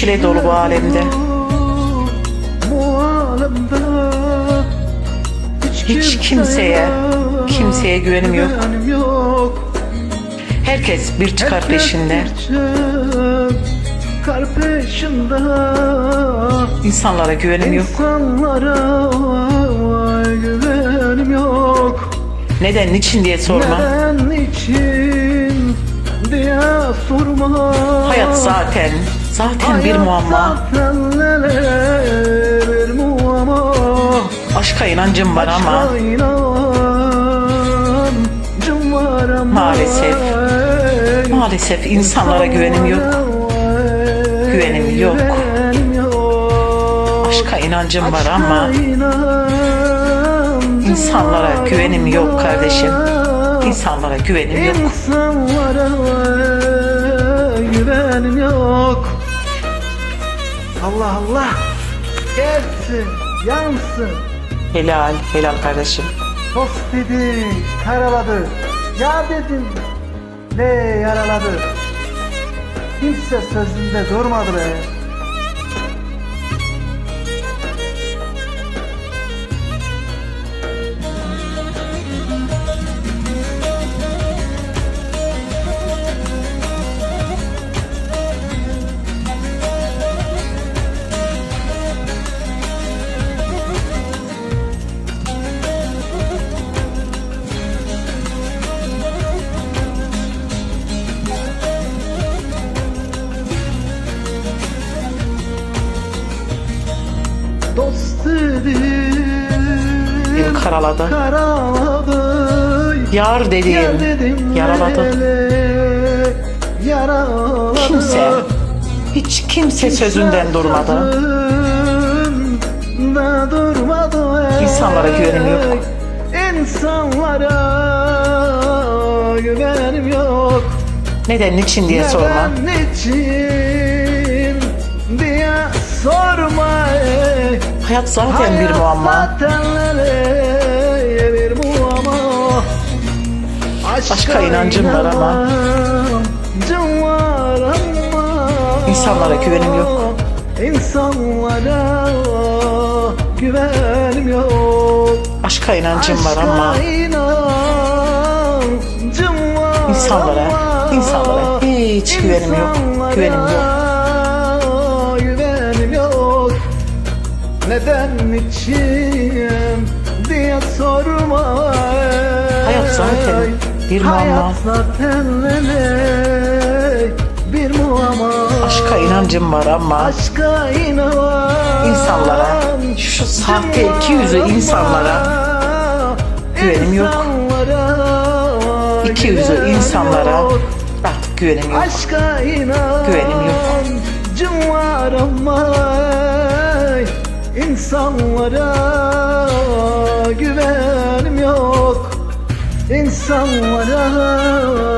çile dolu bu alemde. Hiç kimseye, kimseye güvenim yok. Herkes bir çıkar peşinde. İnsanlara güvenim yok. Neden, niçin diye sorma. Neden için diye sorma. Hayat zaten, zaten bir muamma. zaten bir muamma. Aşka inancım var ama. Maalesef. maalesef insanlara güvenim yok. Güvenim yok. Aşka inancım var ama insanlara güvenim yok kardeşim. İnsanlara güvenim yok. İnsanlara güvenim yok. Allah Allah. Gelsin, yansın. Helal, helal kardeşim. Dost dedi, karaladı. Ya dedim, ne yaraladı. Kimse sözünde durmadı be. Beni karaladı. Yar dediğim dedim, yaraladı. Kimse, hiç kimse sözünden durmadı. İnsanlara güvenim yok. İnsanlara güvenim yok. Neden, niçin diye sorma. Neden, niçin sorma. ey. Hayat zaten bir muamma. Zaten bir muamma. Başka inancım var ama. var ama. İnsanlara güvenim yok. İnsanlara güvenim yok. Aşka inancım var ama Aşka var İnsanlara, ama. insanlara hiç güvenim yok, güvenim yok. Neden için diye sorma. Hayat zaten bir muamma. Hayat zaten lele bir muamma. aşka inancım var ama Aşka inan. İnsanlara, şu sahte iki yüzlü insanlara güvenim yok. İki yüzlü güvenim insanlara yok. artık güvenim yok. Aşka inan. Güvenim yok. Cım var ama insanlara güvenim yok. İnsanlara